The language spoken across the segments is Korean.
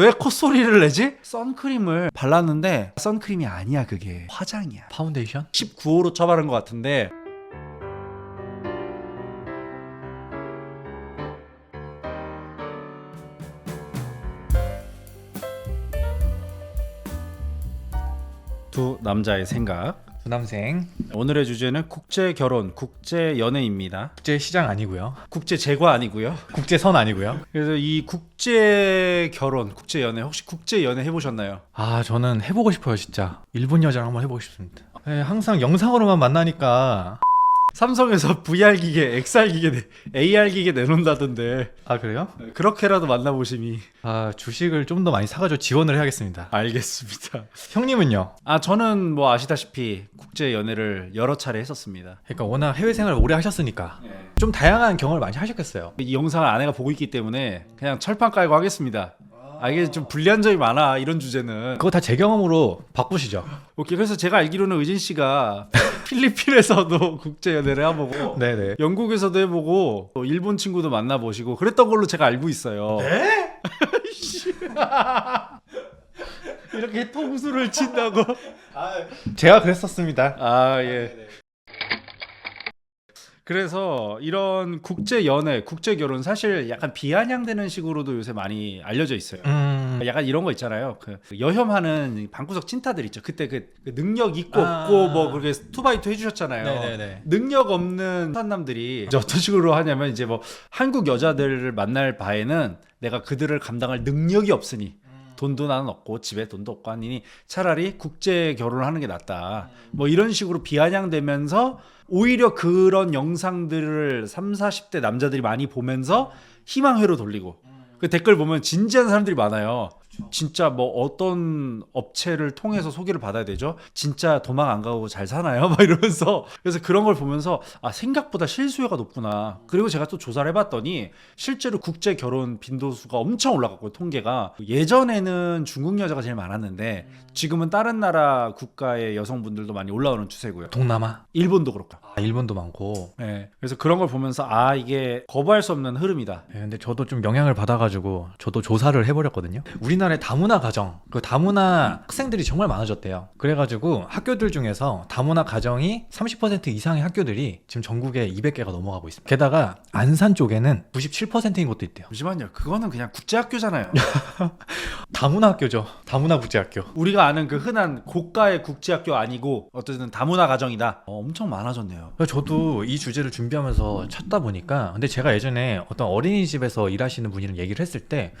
왜 콧소리를 내지? 선크림을 발랐는데 선크림이 아니야 그게 화장이야 파운데이션? 19호로 쳐바른 것 같은데 두 남자의 생각 부 남생 오늘의 주제는 국제 결혼, 국제 연애입니다. 국제 시장 아니고요. 국제 제과 아니고요. 국제선 아니고요. 그래서 이 국제 결혼, 국제 연애 혹시 국제 연애 해보셨나요? 아 저는 해보고 싶어요 진짜. 일본 여자랑 한번 해보고 싶습니다. 네, 항상 영상으로만 만나니까 삼성에서 VR 기계, XR 기계, 내- AR 기계 내놓는다던데 아 그래요? 그렇게라도 만나보심이 아 주식을 좀 더 많이 사가지고 지원을 해야겠습니다. 알겠습니다. 형님은요? 아 저는 뭐 아시다시피 국제 연애를 여러 차례 했었습니다. 그러니까 워낙 해외 생활을 오래 하셨으니까 좀 다양한 경험을 많이 하셨겠어요. 이 영상을 아내가 보고 있기 때문에 그냥 철판 깔고 하겠습니다. 아 이게 좀 불리한 점이 많아 이런 주제는. 그거 다 제 경험으로 바꾸시죠. 오케이 그래서 제가 알기로는 의진 씨가 필리핀에서도 국제 연애를 해보고 네네. 영국에서도 해보고 또 일본 친구도 만나보시고 그랬던 걸로 제가 알고 있어요. 이렇게 통수를 친다고? 제가 그랬었습니다. 아 예. 그래서 이런 국제 연애, 국제 결혼 사실 약간 비아냥되는 식으로도 요새 많이 알려져 있어요. 음. 약간 이런 거 있잖아요. 그 여혐하는 방구석 찐타들 있죠. 그때 그, 그 능력 있고 아. 없고 뭐 그렇게 투바이투 해주셨잖아요. 네네네. 능력 없는 사람들이 이제 어떤 식으로 하냐면 이제 뭐 한국 여자들을 만날 바에는 내가 그들을 감당할 능력이 없으니 돈도 나는 없고 집에 돈도 없고 하니 차라리 국제 결혼을 하는 게 낫다. 뭐 이런 식으로 비아냥되면서 오히려 그런 영상들을 3, 40대 남자들이 많이 보면서 희망회로 돌리고 그 댓글 보면 진지한 사람들이 많아요. 진짜 뭐 어떤 업체를 통해서 소개를 받아야 되죠? 진짜 도망 안 가고 잘 사나요? 막 이러면서 그래서 그런 걸 보면서 아 생각보다 실수요가 높구나. 그리고 제가 또 조사를 해봤더니 실제로 국제 결혼 빈도수가 엄청 올라갔고 통계가 예전에는 중국 여자가 제일 많았는데 지금은 다른 나라 국가의 여성분들도 많이 올라오는 추세고요. 동남아. 일본도 그렇고. 아 일본도 많고. 네. 그래서 그런 걸 보면서 아 이게 거부할 수 없는 흐름이다. 네, 근데 저도 좀 영향을 받아가지고 저도 조사를 해버렸거든요. 우리나라 의 다문화 가정, 그 다문화 학생들이 정말 많아졌대요. 그래가지고 학교들 중에서 다문화 가정이 30% 이상의 학교들이 지금 전국에 200개가 넘어가고 있습니다. 게다가 안산 쪽에는 97%인 곳도 있대요. 잠시만요. 그거는 그냥 국제학교잖아요. 다문화 학교죠. 다문화 국제학교. 우리가 아는 그 흔한 고가의 국제학교 아니고 어쨌든 다문화 가정이다. 어, 엄청 많아졌네요. 그래서 저도 이 주제를 준비하면서 찾다 보니까 근데 제가 예전에 어떤 어린이집에서 일하시는 분이랑 얘기를 했을 때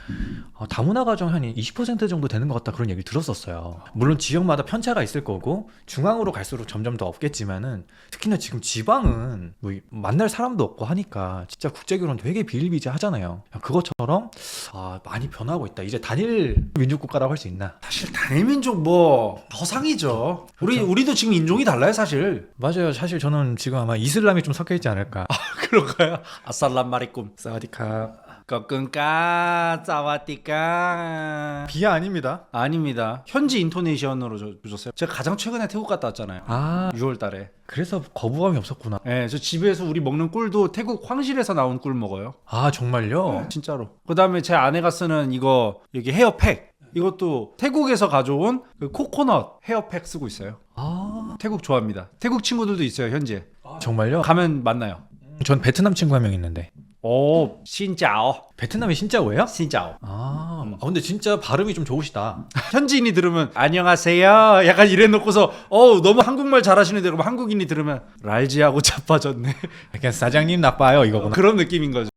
어, 다문화 가정 한20% 정도 되는 것 같다 그런 얘기를 들었었어요. 물론 지역마다 편차가 있을 거고 중앙으로 갈수록 점점 더 없겠지만은 특히나 지금 지방은 뭐 이- 만날 사람도 없고 하니까 진짜 국제 결혼 되게 비일비재하잖아요. 그것처럼 아, 많이 변하고 있다. 이제 단일 민족 국가라고 할 수 있나? 사실 단일민족 뭐 허상이죠. 우리 우리도 지금 인종이 달라요, 사실. 맞아요. 사실 저는 지금 아마 이슬람이 좀 섞여 있지 않을까. 그런가요? 아살람 마리꿈. 사와디카. 꺼끈까 짜와띠까. 비하 아닙니다. 아닙니다. 현지 인토네이션으로 저- 보셨어요? 제가 가장 최근에 태국 갔다 왔잖아요. 아 6월 달에. 그래서 거부감이 없었구나. 예, 저 집에서 우리 먹는 꿀도 태국 황실에서 나온 꿀 먹어요. 아 정말요? 진짜로. 그다음에 제 아내가 쓰는 이거 여기 헤어팩. 이것도 태국에서 가져온 그 코코넛 헤어팩 쓰고 있어요. 아 태국 좋아합니다. 태국 친구들도 있어요, 현재. 정말요? 가면 만나요. 전 베트남 친구 한 명 있는데 오, 신짜오. 베트남이 신짜오예요? 신짜오. 아, 아 근데 진짜 발음이 좀 좋으시다. 현지인이 들으면 안녕하세요. 약간 이래 놓고서 어우, 너무 한국말 잘하시는데 그럼 한국인이 들으면 랄지하고 자빠졌네. 약간 사장님 나빠요 이거구나. 그런 느낌인 거죠.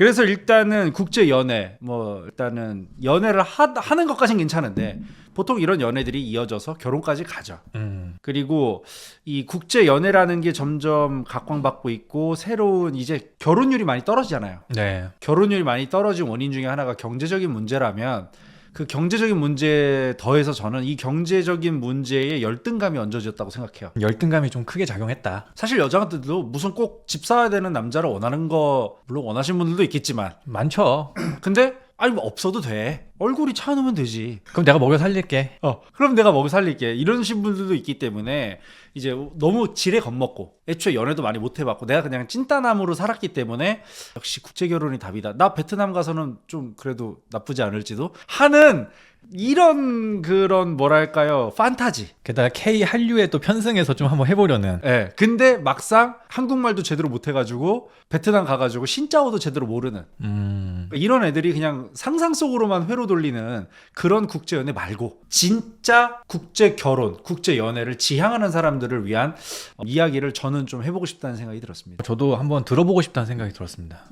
그래서 일단은 국제 연애 뭐 일단은 연애를 하, 하는 것까진 괜찮은데 보통 이런 연애들이 이어져서 결혼까지 가죠. 음, 그리고 이 국제 연애라는 게 점점 각광받고 있고 새로운 이제 결혼율이 많이 떨어지잖아요. 네. 결혼율이 많이 떨어진 원인 중에 하나가 경제적인 문제라면 그 경제적인 문제에 더해서 저는 이 경제적인 문제에 열등감이 얹어졌다고 생각해요. 열등감이 좀 크게 작용했다. 사실 여자들도 무슨 꼭 집 사야 되는 남자를 원하는 거 물론 원하시는 분들도 있겠지만 많죠. 근데 아니 뭐 없어도 돼 얼굴이 차 놓으면 되지. 그럼 내가 먹여 살릴게. 어, 그럼 내가 먹여 살릴게. 이러신 분들도 있기 때문에 이제 너무 지레 겁먹고 애초에 연애도 많이 못 해봤고 내가 그냥 찐따남으로 살았기 때문에 역시 국제 결혼이 답이다. 나 베트남 가서는 좀 그래도 나쁘지 않을지도 하는 이런 그런 뭐랄까요 판타지. 게다가 K 한류에 또 편승해서 좀 한번 해보려는. 예. 근데 막상 한국말도 제대로 못 해가지고 베트남 가가지고 신짜오도 제대로 모르는 음. 이런 애들이 그냥 상상 속으로만 회로 돌리는 그런 국제 연애 말고 진짜 국제 결혼, 국제 연애를 지향하는 사람들을 위한 어, 이야기를 저는 좀 해보고 싶다는 생각이 들었습니다. 저도 한번 들어보고 싶다는 생각이 들었습니다.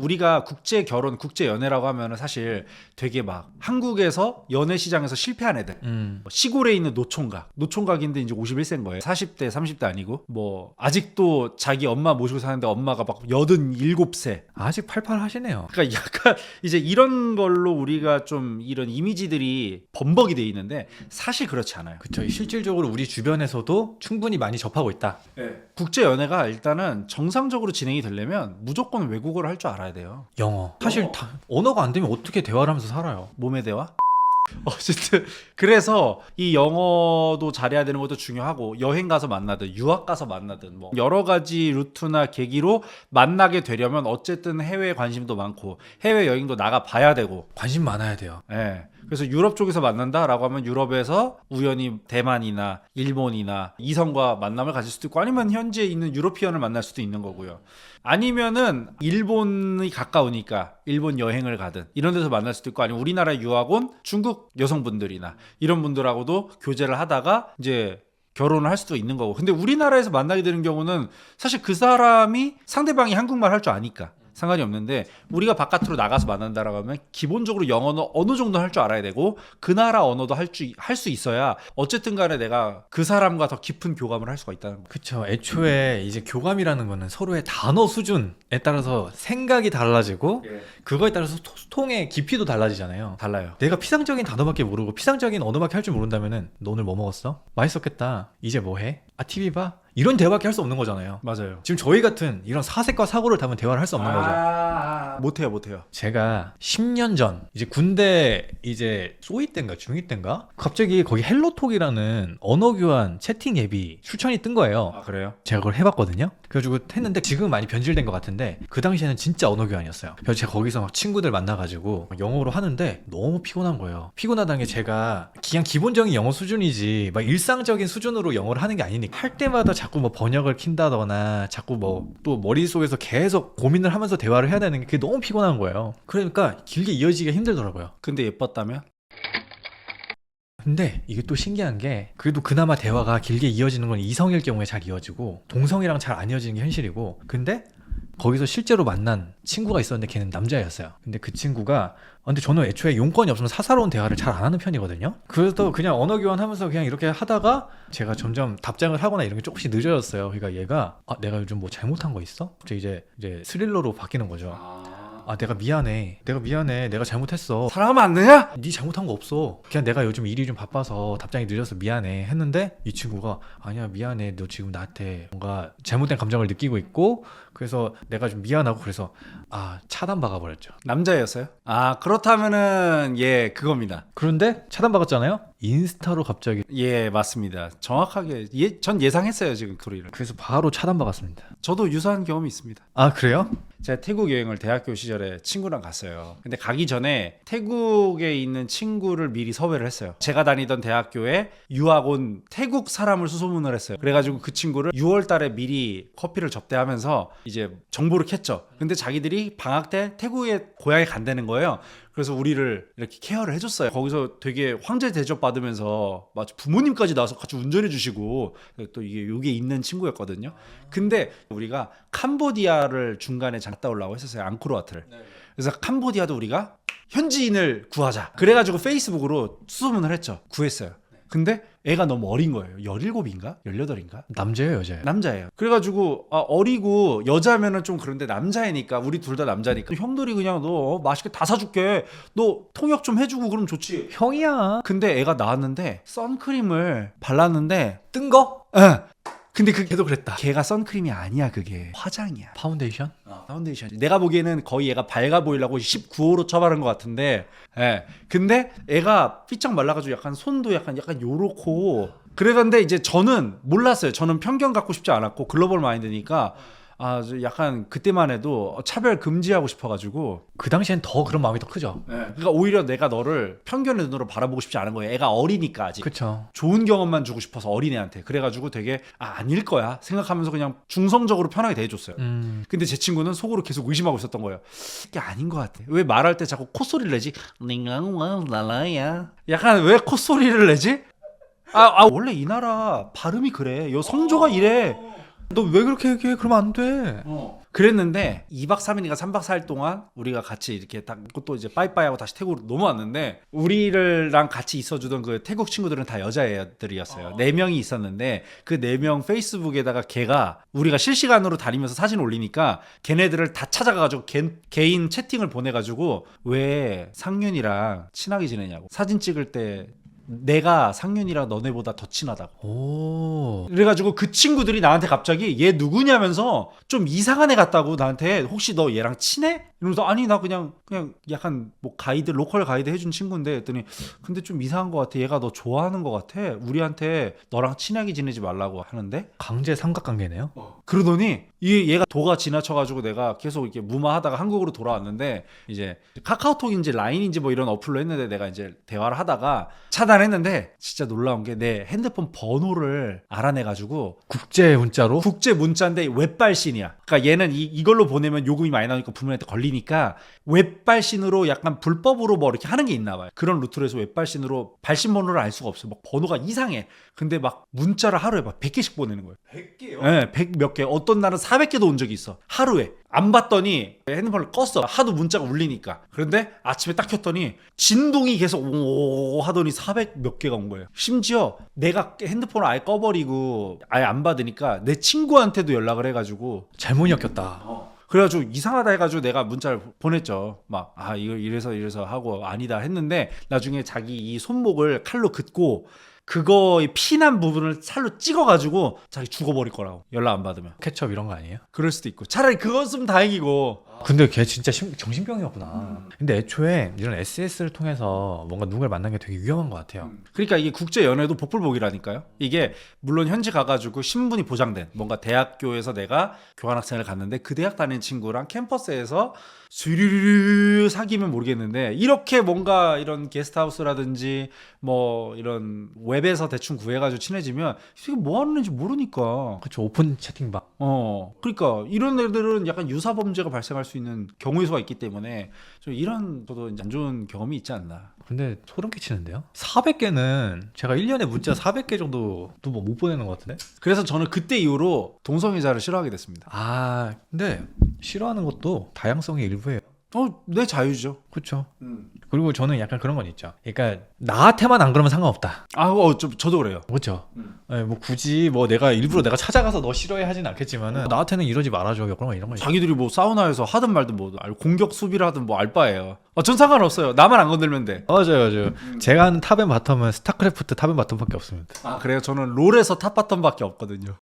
우리가 국제 결혼, 국제 연애라고 하면은 사실 되게 막 한국에서 연애 시장에서 실패한 애들. 음. 뭐 시골에 있는 노총각, 노총각인데 이제 51세인 거예요. 40대, 30대 아니고 뭐 아직도 자기 엄마 모시고 사는데 엄마가 막 87세, 아직 팔팔 하시네요. 그러니까 약간 이제 이런 걸로 우리가 좀 이런 이미지들이 범벅이 돼 있는데 사실 그렇지 않아요. 그쵸. 실질적으로 우리 주변에서도 충분히 많이 접하고 있다. 국제 연애가 일단은 정상적으로 진행이 되려면 무조건 외국어를 할 줄 알아야 돼요. 영어. 사실 다, 언어가 안 되면 어떻게 대화를 하면서 살아요? 몸의 대화? 어쨌든 그래서 이 영어도 잘해야 되는 것도 중요하고 여행 가서 만나든 유학 가서 만나든 뭐 여러 가지 루트나 계기로 만나게 되려면 어쨌든 해외 관심도 많고 해외 여행도 나가 봐야 되고 관심 많아야 돼요. 예. 그래서 유럽 쪽에서 만난다라고 하면 유럽에서 우연히 대만이나 일본이나 이성과 만남을 가질 수도 있고 아니면 현지에 있는 유로피언을 만날 수도 있는 거고요. 아니면은 일본이 가까우니까 일본 여행을 가든 이런 데서 만날 수도 있고 아니면 우리나라 유학 온 중국 여성분들이나 이런 분들하고도 교제를 하다가 이제 결혼을 할 수도 있는 거고. 근데 우리나라에서 만나게 되는 경우는 사실 그 사람이 상대방이 한국말 할 줄 아니까 상관이 없는데 우리가 바깥으로 나가서 만난다라고 하면 기본적으로 영어는 어느 정도 할 줄 알아야 되고 그 나라 언어도 할줄할수 있어야 어쨌든 간에 내가 그 사람과 더 깊은 교감을 할 수가 있다는 거. 그쵸. 애초에 이제 교감이라는 거는 서로의 단어 수준에 따라서 생각이 달라지고 그거에 따라서 소- 소통의 깊이도 달라지잖아요. 달라요. 내가 피상적인 단어밖에 모르고 피상적인 언어밖에 할 줄 모른다면은 너 오늘 뭐 먹었어? 맛있었겠다. 이제 뭐 해? 아 TV 봐? 이런 대화밖에 할 수 없는 거잖아요. 맞아요. 지금 저희 같은 이런 사색과 사고를 담은 대화를 할 수 없는 거죠. 아, 못해요, 못해요. 제가 10년 전 이제 군대 이제 소위 때인가 중위 때인가 갑자기 거기 헬로톡이라는 언어 교환 채팅 앱이 추천이 뜬 거예요. 아 그래요? 제가 그걸 해봤거든요. 그래가지고 했는데 지금 많이 변질된 것 같은데 그 당시에는 진짜 언어 교환이었어요. 그래서 제가 거기서 막 친구들 만나가지고 영어로 하는데 너무 피곤한 거예요. 피곤하다는 게 제가 그냥 기본적인 영어 수준이지 막 일상적인 수준으로 영어를 하는 게 아니니까 할 때마다 자꾸 뭐 번역을 킨다거나 자꾸 뭐 또 머릿속에서 계속 고민을 하면서 대화를 해야 되는 게 그게 너무 피곤한 거예요. 그러니까 길게 이어지기가 힘들더라고요. 근데 예뻤다면? 근데 이게 또 신기한 게 그래도 그나마 대화가 길게 이어지는 건 이성일 경우에 잘 이어지고 동성이랑 잘 안 이어지는 게 현실이고 근데 거기서 실제로 만난 친구가 있었는데 걔는 남자였어요. 근데 그 친구가 아, 근데 저는 애초에 용건이 없으면 사사로운 대화를 잘 안 하는 편이거든요. 그래서 그냥 언어 교환하면서 그냥 이렇게 하다가 제가 점점 답장을 하거나 이런 게 조금씩 늦어졌어요. 그러니까 얘가 아 내가 요즘 뭐 잘못한 거 있어? 이제 이제 스릴러로 바뀌는 거죠. 아 내가 미안해. 내가 미안해. 내가 잘못했어. 사랑하면 안 되냐? 네 잘못한 거 없어. 그냥 내가 요즘 일이 좀 바빠서 답장이 늦어서 미안해 했는데 이 친구가 아니야 미안해. 너 지금 나한테 뭔가 잘못된 감정을 느끼고 있고 그래서 내가 좀 미안하고 그래서 아 차단 박아 버렸죠. 남자였어요? 아 그렇다면은 예 그겁니다. 그런데 차단 박았잖아요. 인스타로 갑자기 예 맞습니다. 정확하게 예, 전 예상했어요 지금 소리를. 그래서 바로 차단 박았습니다. 저도 유사한 경험이 있습니다. 아 그래요? 제가 태국 여행을 대학교 시절에 친구랑 갔어요. 근데 가기 전에 태국에 있는 친구를 미리 섭외를 했어요. 제가 다니던 대학교에 유학 온 태국 사람을 수소문을 했어요. 그래가지고 그 친구를 6월 달에 미리 커피를 접대하면서 이제 정보를 캤죠. 근데 자기들이 방학 때 태국에 고향에 간다는 거예요. 그래서 우리를 이렇게 케어를 해줬어요. 거기서 되게 황제 대접 받으면서 마치 부모님까지 나와서 같이 운전해 주시고 또 이게 여기에 있는 친구였거든요. 근데 우리가 캄보디아를 중간에 갔다 오려고 했었어요. 앙코르와트를. 그래서 캄보디아도 우리가 현지인을 구하자. 그래가지고 페이스북으로 수소문을 했죠. 구했어요. 근데 애가 너무 어린 거예요. 17인가? 18인가? 남자예요 여자예요? 남자예요. 그래가지고 아, 어리고 여자면은 좀 그런데 남자애니까 우리 둘 다 남자니까 형들이 그냥 너 맛있게 다 사줄게. 너 통역 좀 해주고 그럼 좋지. 형이야. 근데 애가 나왔는데 선크림을 발랐는데 뜬 거? 예. 근데 그 걔도 그랬다. 걔가 선크림이 아니야 그게 화장이야. 파운데이션? 파운데이션. 내가 보기에는 거의 얘가 밝아 보이려고 19호로 쳐바른 것 같은데, 예. 근데 애가 삐쩍 말라가지고 약간 손도 약간 약간 요렇고. 그러는데 이제 저는 몰랐어요. 저는 편견 갖고 싶지 않았고 글로벌 마인드니까 아, 저 약간 그때만 해도 차별 금지하고 싶어가지고. 그 당시엔 더 그런 마음이 더 크죠. 그러니까 오히려 내가 너를 편견의 눈으로 바라보고 싶지 않은 거예요. 애가 어리니까 아직. 그쵸. 좋은 경험만 주고 싶어서 어린애한테. 그래가지고 되게 아 아닐 거야 생각하면서 그냥 중성적으로 편하게 대해줬어요. 음. 근데 제 친구는 속으로 계속 의심하고 있었던 거예요. 이게 아닌 것 같아. 왜 말할 때 자꾸 콧소리를 내지? 랄라야. 약간 왜 콧소리를 내지? 아, 아 원래 이 나라 발음이 그래. 요 성조가 이래. 너 왜 그렇게 얘기해? 그러면 안 돼. 그랬는데 2박 3일인가 3박 4일 동안 우리가 같이 이렇게 딱 또 이제 빠이빠이하고 다시 태국으로 넘어왔는데 우리를랑 같이 있어주던 그 태국 친구들은 다 여자애들이었어요. 네 명이 있었는데 그 네 명 페이스북에다가 걔가 우리가 실시간으로 다니면서 사진 올리니까 걔네들을 다 찾아가가지고 개, 개인 채팅을 보내가지고 왜 상윤이랑 친하게 지내냐고 사진 찍을 때 내가 상윤이랑 너네보다 더 친하다고. 오. 그래가지고 그 친구들이 나한테 갑자기 얘 누구냐면서 좀 이상한 애 같다고 나한테 혹시 너 얘랑 친해? 이러면서 아니 나 그냥 그냥 약간 뭐 가이드 로컬 가이드 해준 친구인데 했더니 근데 좀 이상한 것 같아 얘가 너 좋아하는 것 같아 우리한테 너랑 친하게 지내지 말라고 하는데 강제 삼각관계네요. 그러더니 이 얘가 도가 지나쳐가지고 내가 계속 이렇게 무마하다가 한국으로 돌아왔는데 이제 카카오톡인지 라인인지 뭐 이런 어플로 했는데 내가 이제 대화를 하다가 차단했는데 진짜 놀라운 게 내 핸드폰 번호를 알아내가지고 국제 문자로 국제 문자인데 웹발신이야. 그러니까 얘는 이, 이걸로 보내면 요금이 많이 나오니까 부모님한테 걸리니까 웹발신으로 약간 불법으로 뭐 이렇게 하는 게 있나 봐요. 그런 루트로 해서 웹발신으로 발신 번호를 알 수가 없어. 막 번호가 이상해. 근데 막 문자를 하루에 막 100개씩 보내는 거예요. 100개요? 네, 100 몇 개. 어떤 날은 400개도 온 적이 있어. 하루에. 안 봤더니 핸드폰을 껐어. 하도 문자가 울리니까. 그런데 아침에 딱 켰더니 진동이 계속 오 하더니 400 몇 개가 온 거예요. 심지어 내가 핸드폰을 아예 꺼버리고 아예 안 받으니까 내 친구한테도 연락을 해가지고 잘못 엮였다. 그래가지고 이상하다 해가지고 내가 문자를 보냈죠. 막, 아, 이거 이래서 이래서 하고 아니다 했는데 나중에 자기 이 손목을 칼로 긋고 그거의 피난 부분을 살로 찍어가지고 자기 죽어버릴 거라고. 연락 안 받으면. 케첩 이런 거 아니에요? 그럴 수도 있고. 차라리 그것은 다행이고. 근데 걔 진짜 심- 정신병이었구나. 근데 애초에 이런 SS를 통해서 뭔가 누굴 만난 게 되게 위험한 것 같아요. 그러니까 이게 국제 연애도 복불복이라니까요. 이게 물론 현지 가가지고 신분이 보장된 뭔가 대학교에서 내가 교환학생을 갔는데 그 대학 다니는 친구랑 캠퍼스에서 스르르르 사귀면 모르겠는데 이렇게 뭔가 이런 게스트하우스라든지 뭐 이런 웹에서 대충 구해가지고 친해지면 이게 뭐 하는지 모르니까. 그쵸 오픈 채팅방. 어, 그러니까 이런 애들은 약간 유사 범죄가 발생할 수 있는 경우의 수가 있기 때문에 좀 이런 저도 이제 안 좋은 경험이 있지 않나. 근데 소름 끼치는데요? 400개는 제가 1년에 문자 400개 정도도 뭐 못 보내는 것 같은데? 그래서 저는 그때 이후로 동성애자를 싫어하게 됐습니다. 아 근데 싫어하는 것도 다양성의 일부예요. 어, 내 자유죠. 그렇죠. 그리고 저는 약간 그런 건 있죠. 그러니까 나한테만 안 그러면 상관없다. 아, 어, 저, 저도 그래요. 그렇죠. 음. 예, 뭐 굳이 뭐 내가 일부러 내가 찾아가서 너 싫어해 하진 않겠지만은 나한테는 이러지 말아줘. 그런 거 이런 거. 있죠. 자기들이 뭐 사우나에서 하든 말든 뭐 알- 공격 수비를 하든 뭐 알바예요. 어, 전 상관없어요. 나만 안 건들면 돼. 맞아요, 맞아요. 제가 하는 탑앤 바텀은 스타크래프트 탑앤 바텀밖에 없습니다. 아, 그래요? 저는 롤에서 탑바텀밖에 없거든요.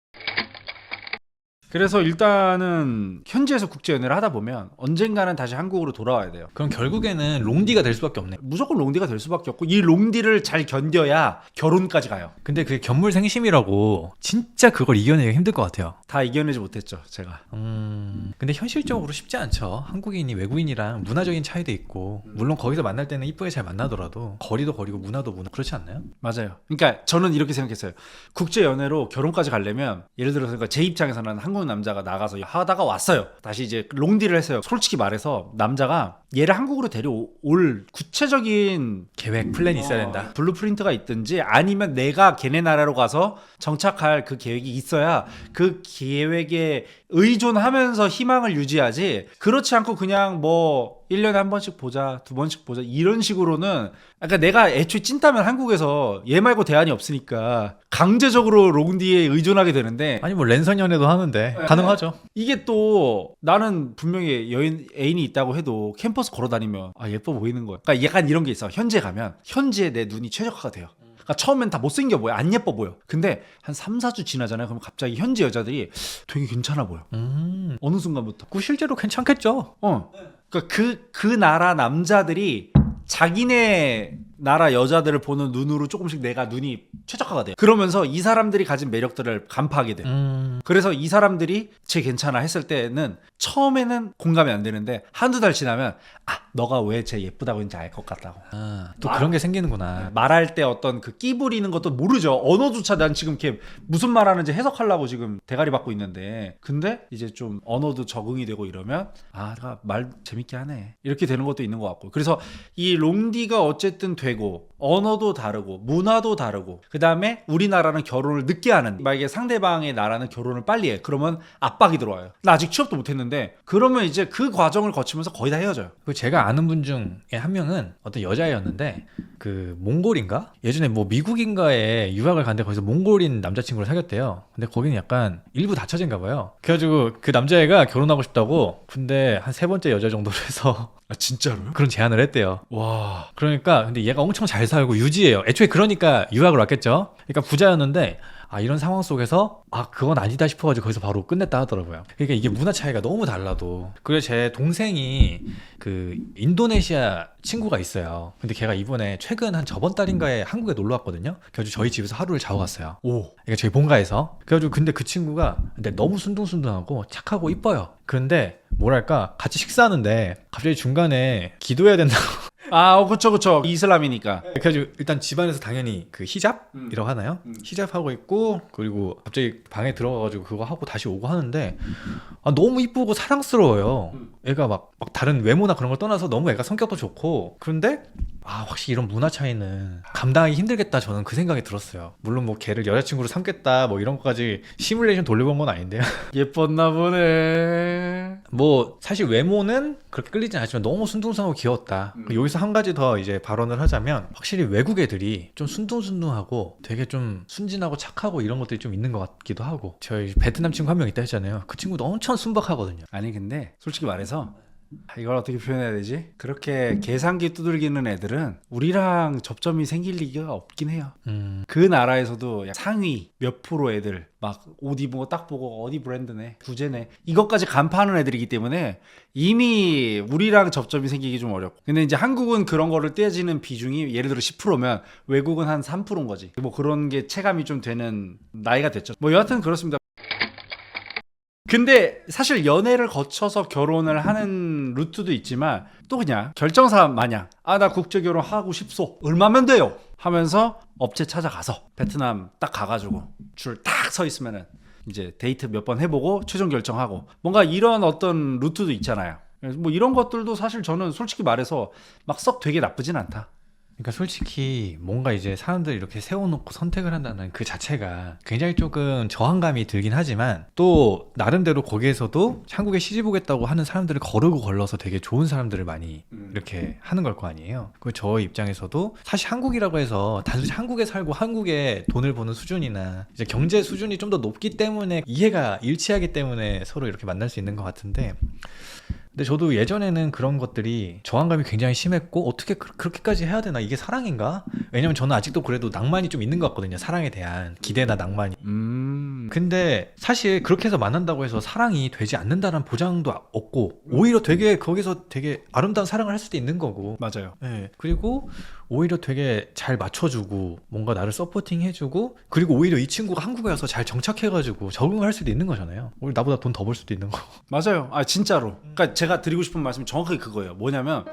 그래서 일단은 현지에서 국제 연애를 하다 보면 언젠가는 다시 한국으로 돌아와야 돼요. 그럼 결국에는 롱디가 될 수밖에 없네. 무조건 롱디가 될 수밖에 없고 이 롱디를 잘 견뎌야 결혼까지 가요. 근데 그게 견물생심이라고 진짜 그걸 이겨내기 힘들 것 같아요. 다 이겨내지 못했죠, 제가. 음, 근데 현실적으로 쉽지 않죠. 한국인이 외국인이랑 문화적인 차이도 있고, 물론 거기서 만날 때는 이쁘게 잘 만나더라도 거리도 거리고 문화도 문화 그렇지 않나요? 맞아요. 그러니까 저는 이렇게 생각했어요. 국제 연애로 결혼까지 가려면 예를 들어서 그러니까 제 입장에서는 한국 남자가 나가서 하다가 왔어요. 다시 이제 롱디를 했어요. 솔직히 말해서 남자가 얘를 한국으로 데려올 구체적인 계획 플랜이 있어야 된다. 블루프린트가 있든지 아니면 내가 걔네 나라로 가서 정착할 그 계획이 있어야 그 계획에 의존하면서 희망을 유지하지 그렇지 않고 그냥 뭐 1년에 한 번씩 보자 두 번씩 보자 이런 식으로는 그러니까 내가 애초에 찐따면 한국에서 얘 말고 대안이 없으니까 강제적으로 롱디에 의존하게 되는데 아니 뭐 랜선 연애도 하는데 가능하죠. 이게 또 나는 분명히 여인 애인이 있다고 해도 캠퍼스 걸어 다니면 아 예뻐 보이는 거야. 그러니까 약간 이런 게 있어. 현지에 가면 현지에 내 눈이 최적화가 돼요. 그러니까 처음엔 다 못생겨 보여. 안 예뻐 보여. 근데 한 3, 4주 지나잖아요. 그럼 갑자기 현지 여자들이 되게 괜찮아 보여. 음. 어느 순간부터. 그 실제로 괜찮겠죠. 어. 그러니까 그, 그 나라 남자들이 자기네 나라 여자들을 보는 눈으로 조금씩 내가 눈이 최적화가 돼. 그러면서 이 사람들이 가진 매력들을 간파하게 돼. 음. 그래서 이 사람들이 쟤 괜찮아 했을 때는 처음에는 공감이 안 되는데 한두 달 지나면 아 너가 왜 쟤 예쁘다고 했는지 알 것 같다고. 아, 또 그런 게 생기는구나. 말할 때 어떤 그 끼 부리는 것도 모르죠. 언어조차 난 지금 걔 무슨 말 하는지 해석하려고 지금 대가리 받고 있는데. 근데 이제 좀 언어도 적응이 되고 이러면 아 내가 말 재밌게 하네. 이렇게 되는 것도 있는 것 같고. 그래서 이 롱디가 어쨌든 되고 언어도 다르고 문화도 다르고 그 다음에 우리나라는 결혼을 늦게 하는 만약에 상대방의 나라는 결혼을 빨리 해. 그러면 압박이 들어와요. 나 아직 취업도 못 했는데 그러면 이제 그 과정을 거치면서 거의 다 헤어져요. 그 제가 아는 분 중에 한 명은 어떤 여자애였는데 그 몽골인가 예전에 뭐 미국인가에 유학을 갔는데 거기서 몽골인 남자친구를 사귀었대요. 근데 거기는 약간 일부 다처제인가 봐요. 그래가지고 그 남자애가 결혼하고 싶다고 근데 한세 번째 여자 정도로 해서 아 진짜로요? 그런 제안을 했대요. 와 그러니까 근데 얘가 엄청 잘 살고 유지해요. 애초에 그러니까 유학을 왔겠죠. 그러니까 부자였는데 아 이런 상황 속에서 아 그건 아니다 싶어가지고 거기서 바로 끝냈다 하더라고요. 그러니까 이게 문화 차이가 너무 달라도 그래서 제 동생이 그 인도네시아 친구가 있어요. 근데 걔가 이번에 최근 한 저번 달인가에 한국에 놀러 왔거든요. 그래가지고 저희 집에서 하루를 자고 갔어요. 오. 그러니까 저희 본가에서 그래가지고 근데 그 친구가 근데 너무 순둥순둥하고 착하고 이뻐요. 그런데 뭐랄까 같이 식사하는데 갑자기 중간에 기도해야 된다고 아, 어, 그쵸, 그쵸. 이슬람이니까. 그래가지고 일단 집안에서 당연히 그 히잡이라고 하나요? 음. 히잡 하고 있고 그리고 갑자기 방에 들어가가지고 그거 하고 다시 오고 하는데 아, 너무 이쁘고 사랑스러워요. 음. 애가 막, 막 다른 외모나 그런 걸 떠나서 너무 애가 성격도 좋고 그런데 아 확실히 이런 문화 차이는 감당하기 힘들겠다 저는 그 생각이 들었어요. 물론 뭐 걔를 여자친구로 삼겠다 뭐 이런 것까지 시뮬레이션 돌려본 건 아닌데요. 예뻤나 보네. 뭐 사실 외모는 그렇게 끌리진 않지만 너무 순둥순하고 귀여웠다. 음. 여기서 한 가지 더 이제 발언을 하자면 확실히 외국 애들이 좀 순둥순둥하고 되게 좀 순진하고 착하고 이런 것들이 좀 있는 것 같기도 하고 저희 베트남 친구 한 명 있다 했잖아요. 그 친구도 엄청 순박하거든요. 아니, 근데 솔직히 말해서 아, 이걸 어떻게 표현해야 되지? 그렇게 계산기 두들기는 애들은 우리랑 접점이 생길 리가 없긴 해요. 음, 그 나라에서도 상위 몇 프로 애들 막 옷 입은 거딱 보고 어디 브랜드네 구제네 이것까지 간파하는 애들이기 때문에 이미 우리랑 접점이 생기기 좀 어렵고. 근데 이제 한국은 그런 거를 떼지는 비중이 예를 들어 10%면 외국은 한 3%인 거지. 뭐 그런 게 체감이 좀 되는 나이가 됐죠. 뭐 여하튼 그렇습니다 근데 사실 연애를 거쳐서 결혼을 하는 루트도 있지만 또 그냥 결정사 마냥 아 나 국제 결혼 하고 싶소 얼마면 돼요? 하면서 업체 찾아가서 베트남 딱 가가지고 줄 딱 서 있으면은 이제 데이트 몇 번 해보고 최종 결정하고 뭔가 이런 어떤 루트도 있잖아요. 뭐 이런 것들도 사실 저는 솔직히 말해서 막 썩 되게 나쁘진 않다 그러니까 솔직히 뭔가 이제 사람들이 이렇게 세워놓고 선택을 한다는 그 자체가 굉장히 조금 저항감이 들긴 하지만 또 나름대로 거기에서도 한국에 시집 오겠다고 하는 사람들을 거르고 걸러서 되게 좋은 사람들을 많이 이렇게 하는 걸 거 아니에요. 그 저 입장에서도 사실 한국이라고 해서 단순히 한국에 살고 한국에 돈을 버는 수준이나 이제 경제 수준이 좀 더 높기 때문에 이해가 일치하기 때문에 서로 이렇게 만날 수 있는 것 같은데 근데 저도 예전에는 그런 것들이 저항감이 굉장히 심했고 어떻게 그, 그렇게까지 해야 되나 이게 사랑인가? 왜냐면 저는 아직도 그래도 낭만이 좀 있는 것 같거든요. 사랑에 대한 기대나 낭만이. 음 근데 사실 그렇게 해서 만난다고 해서 사랑이 되지 않는다는 보장도 없고 오히려 되게 거기서 되게 아름다운 사랑을 할 수도 있는 거고 맞아요 네. 그리고 오히려 되게 잘 맞춰주고 뭔가 나를 서포팅 해주고 그리고 오히려 이 친구가 한국에 와서 잘 정착해가지고 적응을 할 수도 있는 거잖아요. 오히려 나보다 돈 더 벌 수도 있는 거고 맞아요. 아 진짜로. 그러니까 제가 드리고 싶은 말씀이 정확하게 그거예요. 뭐냐면